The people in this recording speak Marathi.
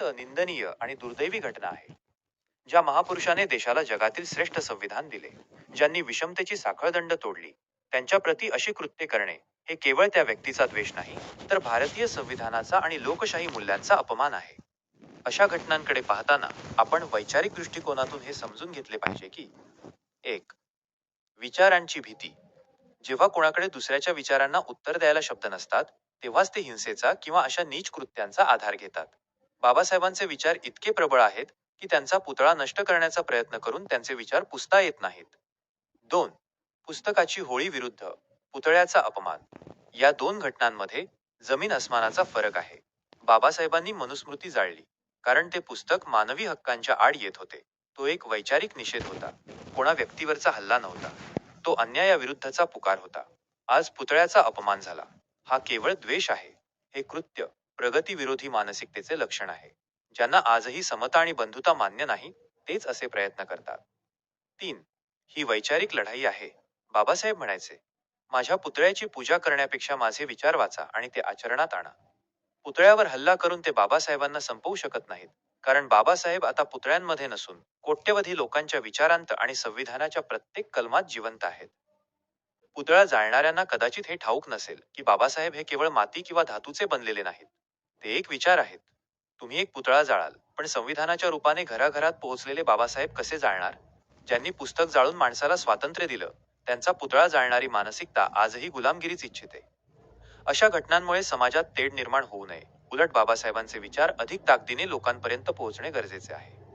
अत्यंत निंदनीय आणि दुर्दैवी घटना आहे ज्या महापुरुषाने देशाला जगातील श्रेष्ठ संविधान दिले ज्यांनी विषमतेची साखळदंड तोडली. त्यांच्या प्रती अशी कृत्ये करणे हे केवळ त्या व्यक्तीचा द्वेष नाही तर भारतीय संविधानाचा आणि लोकशाही मूल्यांचा अपमान आहे. अशा घटनांकडे पाहताना आपण वैचारिक दृष्टिकोनातून हे समजून घेतले पाहिजे की एक विचारांची भीती. जेव्हा कोणाकडे दुसऱ्याच्या विचारांना उत्तर द्यायला शब्द नसतात तेव्हाच ते हिंसेचा किंवा अशा नीच कृत्यांचा आधार घेतात. बाबासाहेबांचे विचार इतके प्रबळ आहेत की त्यांचा पुतळा नष्ट करण्याचा प्रयत्न करून त्यांचे विचार पुसता येत नाहीत. दोन पुस्तकाची होळी विरुद्ध पुतळ्याचा अपमान. या दोन घटनांमध्ये जमीन अस्मानाचा फरक आहे. बाबासाहेबांनी मनुस्मृती जाळली कारण ते पुस्तक मानवी हक्कांच्या आड येत होते. तो एक वैचारिक निषेध होता. कोणा व्यक्तीवरचा हल्ला नव्हता. तो अन्यायाविरुद्धचा पुकार होता. आज पुतळ्याचा अपमान झाला. हा केवळ द्वेष आहे. हे कृत्य प्रगतीविरोधी मानसिकतेचे लक्षण आहे. ज्यांना आजही समता आणि बंधुता मान्य नाही तेच असे प्रयत्न करतात. तीन ही वैचारिक लढाई आहे. बाबासाहेब म्हणायचे माझ्या पुतळ्याची पूजा करण्यापेक्षा माझे विचार वाचा आणि ते आचरणात आणा. पुतळ्यावर हल्ला करून ते बाबासाहेबांना संपवू शकत नाहीत. कारण बाबासाहेब आता पुतळ्यांमध्ये नसून कोट्यवधी लोकांच्या विचारांत आणि संविधानाच्या प्रत्येक कलमात जिवंत आहेत. पुतळा जाळणाऱ्यांना कदाचित हे ठाऊक नसेल की बाबासाहेब हे केवळ माती किंवा धातूचे बनलेले नाहीत. ते एक विचार आहेत. तुम्ही एक पुतळा जाळाल पण संविधानाच्या रूपाने घराघरात पोहोचलेले बाबासाहेब कसे जाळणार? ज्यांनी पुस्तक जाळून माणसाला स्वातंत्र्य दिलं त्यांचा पुतळा जाळणारी मानसिकता आजही गुलामगिरीच इच्छिते. अशा घटनांमुळे समाजात तेढ निर्माण होऊ नये. उलट बाबासाहेबांचे विचार अधिक ताकदीने लोकांपर्यंत पोहोचणे गरजेचे आहे.